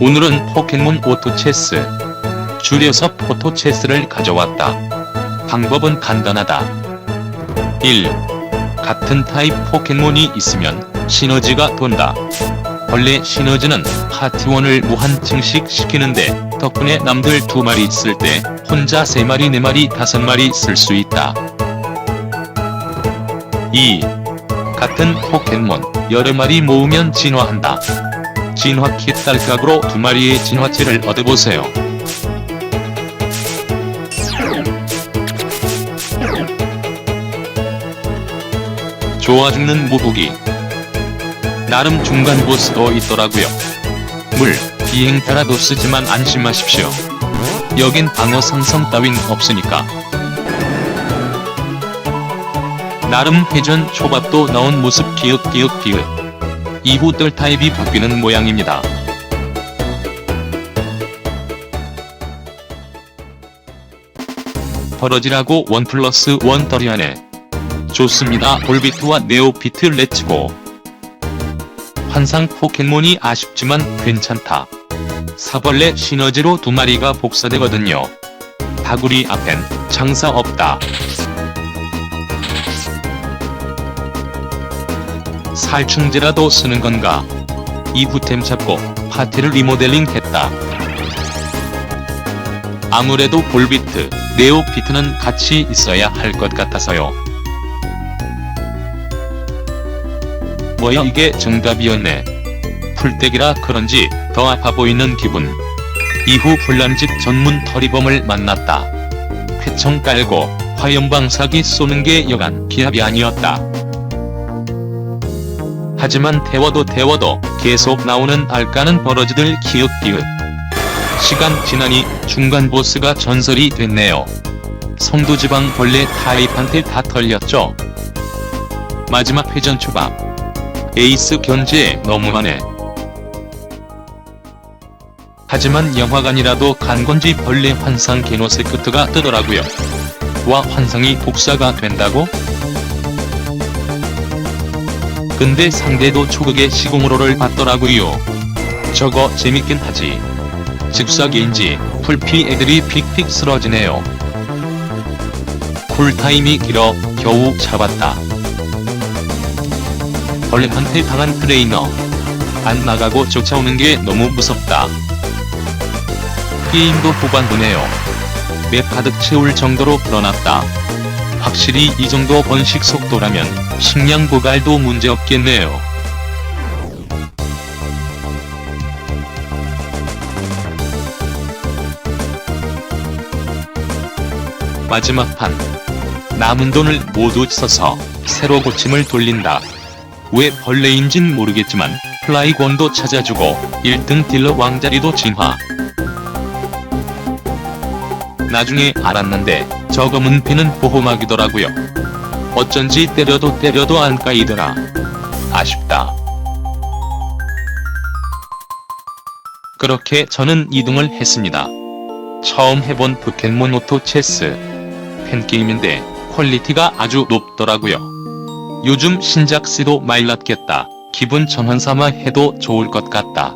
오늘은 포켓몬 오토체스, 줄여서 포토체스를 가져왔다. 방법은 간단하다. 1. 같은 타입 포켓몬이 있으면 시너지가 돈다. 원래 시너지는 파티원을 무한 증식시키는데 덕분에 남들 두 마리 있을 때 혼자 세 마리 네 마리 다섯 마리 쓸 수 있다. 2. 같은 포켓몬 여러 마리 모으면 진화한다. 진화 킷 딸깍으로 두 마리의 진화체를 얻어보세요. 좋아 죽는 무북이 나름 중간 보스도 있더라고요. 물, 비행 타라도 쓰지만 안심하십시오. 여긴 방어 상성 따윈 없으니까. 나름 회전 초밥도 나온 모습 기윽기윽기윽. 이후 뜰 타입이 바뀌는 모양입니다. 버러지라고 원 플러스 원 더리하네. 좋습니다. 볼비트와 네오피트 렛츠고. 환상 포켓몬이 아쉽지만 괜찮다. 사벌레 시너지로 두 마리가 복사되거든요. 다구리 앞엔 장사 없다. 살충제라도 쓰는 건가? 이후템 잡고 파티를 리모델링 했다. 아무래도 볼비트, 네오피트는 같이 있어야 할 것 같아서요. 뭐야 이게 정답이었네. 풀떼기라 그런지 더 아파 보이는 기분. 이후 불난집 전문 터리범을 만났다. 회청 깔고 화염방사기 쏘는 게 여간 기합이 아니었다. 하지만 태워도 태워도 계속 나오는 알까는 버러지들 기윽기윽. 시간 지나니 중간 보스가 전설이 됐네요. 성도지방 벌레 타입한테 다 털렸죠. 마지막 회전 초밥. 에이스 견제 너무하네. 하지만 영화관이라도 간 건지 벌레 환상 게노세크트가 뜨더라고요. 와 환상이 복사가 된다고? 근데 상대도 초극의 시공으로를 받더라고요. 저거 재밌긴 하지. 즉석인지 풀피 애들이 픽픽 쓰러지네요. 쿨타임이 길어 겨우 잡았다. 벌레한테 당한 트레이너. 안 나가고 쫓아오는 게 너무 무섭다. 게임도 후반부네요. 맵 가득 채울 정도로 불어났다. 확실히 이 정도 번식 속도라면 식량 고갈도 문제없겠네요. 마지막 판. 남은 돈을 모두 써서 새로 고침을 돌린다. 왜 벌레인진 모르겠지만 플라이곤도 찾아주고 1등 딜러 왕자리도 진화. 나중에 알았는데 저거 문피는 보호막이더라고요. 어쩐지 때려도 때려도 안 까이더라. 아쉽다. 그렇게 저는 2등을 했습니다. 처음 해본 포켓몬 오토 체스. 팬게임인데 퀄리티가 아주 높더라고요. 요즘 신작 시도 말랐겠다. 기분 전환 삼아 해도 좋을 것 같다.